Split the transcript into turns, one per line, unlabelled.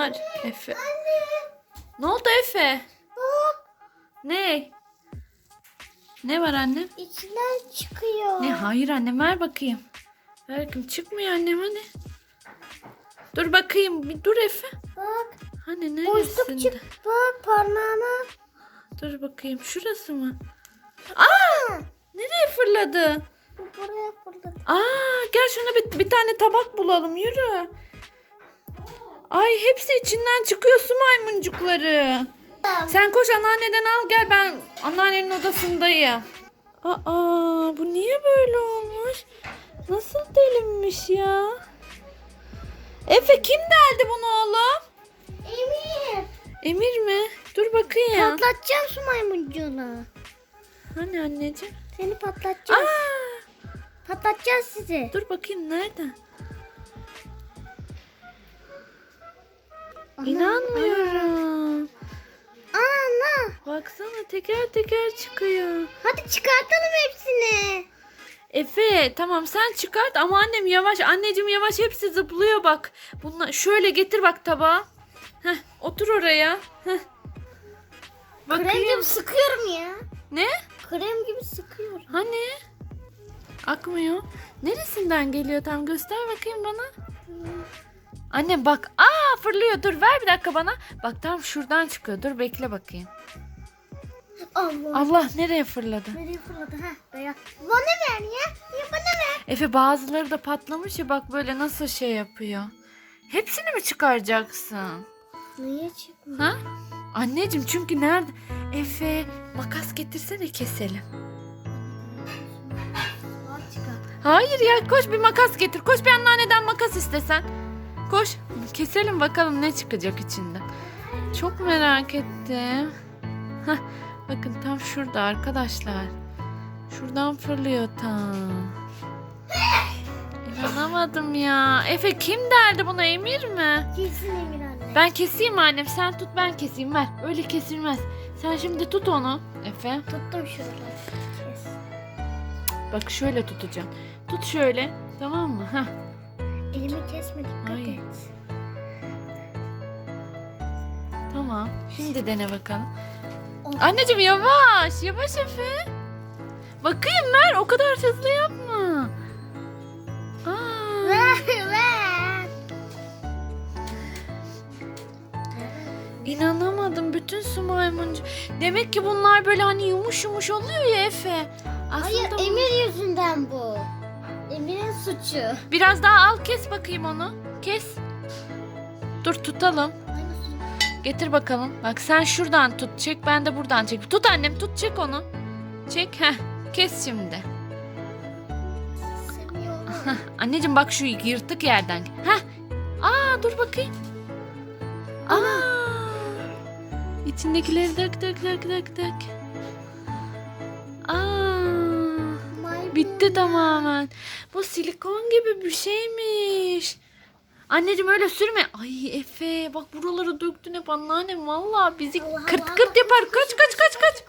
Var, Efe. Ne oldu Efe?
Bak
Ne? Ne var annem?
içinden çıkıyor.
Ne? Hayır annem ver bakayım. Ver bakayım. Çıkmıyor annem hani. Dur bakayım. Bir dur Efe.
Bak
Hani
boşluk
neresinde?
çık. Bak parmağına.
Dur bakayım. Şurası mı? Aa! Nereye fırladı?
Bu buraya fırladı.
Aa, gel şuna bir, bir tane tabak bulalım. Yürü. Ay hepsi içinden çıkıyor su maymuncukları. Sen koş anneanneden al gel ben anneannenin odasındayım. Aa bu niye böyle olmuş? Nasıl delinmiş ya? Efe kim deldi bunu oğlum?
Emir.
Emir mi? Dur bakayım.
Patlatacağım su maymuncuğunu.
Hani anneciğim?
Seni patlatacağız.
Aa,
Patlatacağız sizi.
dur bakayım nerede?
Ana,
İnanmıyorum.
Ana.
Baksana teker teker çıkıyor.
Hadi çıkartalım hepsini.
Efe tamam sen çıkart ama annem yavaş. Anneciğim yavaş hepsi zıplıyor bak. Bunlar şöyle getir bak tabağa. Heh, otur oraya. Heh.
Krem gibi sıkıyorum ya.
Ne?
Krem gibi sıkıyorum.
Hani? Akmıyor. Neresinden geliyor tam göster bakayım bana. Annem bak. Aa fırlıyor. Dur ver bir dakika bana. Bak tam şuradan çıkıyor. Dur bekle bakayım.
Allah.
Allah nereye fırladı?
Nereye fırladı? Ha, beyaz. Bana ver ya. Ya bana ver.
Efe bazıları da patlamış ya bak böyle nasıl şey yapıyor. Hepsini mi çıkaracaksın?
Niye çıkmıyor?
Ha? Anneciğim çünkü nerede? Efe makas getirsene keselim. Hayır ya koş bir makas getir. Koş bir anneanneden makas istesen. Koş keselim bakalım ne çıkacak içinden. Çok merak ettim. Hah, bakın tam şurada arkadaşlar. Şuradan fırlıyor tam. İnanamadım ya. Efe kim derdi buna Emir mi?
Kesin Emir anne.
Ben keseyim annem. Sen tut ben keseyim. Ver. Öyle kesilmez. Sen şimdi tut onu. Efe.
Tuttum şöyle. Kes.
Bak şöyle tutacağım. Tut şöyle. Tamam mı? Heh.
Elimi kesme dikkat
Ay.
et.
Tamam. Şimdi dene bakalım.
Oh.
Anneciğim yavaş. Yavaş Efe. Bakayım ver. O kadar hızlı yapma. Aa. İnanamadım. Bütün su maymuncu. Demek ki bunlar böyle hani yumuş yumuş oluyor ya Efe. Aslında
Hayır
bu-
Emir yüzünden bu. Suçu.
Biraz daha al kes bakayım onu. Kes. Dur tutalım. Getir bakalım. Bak sen şuradan tut. Çek ben de buradan çek. Tut annem tut çek onu. Çek. Heh. Kes şimdi. Anneciğim bak şu yırtık yerden. Heh. Aa dur bakayım. Aa. İçindekileri dök dök dök dök dök. Bitti tamamen. Bu silikon gibi bir şeymiş. Anneciğim öyle sürme. Ay Efe bak buraları döktün hep anneannem. Valla bizi kırt kırt yapar. Kaç kaç kaç kaç.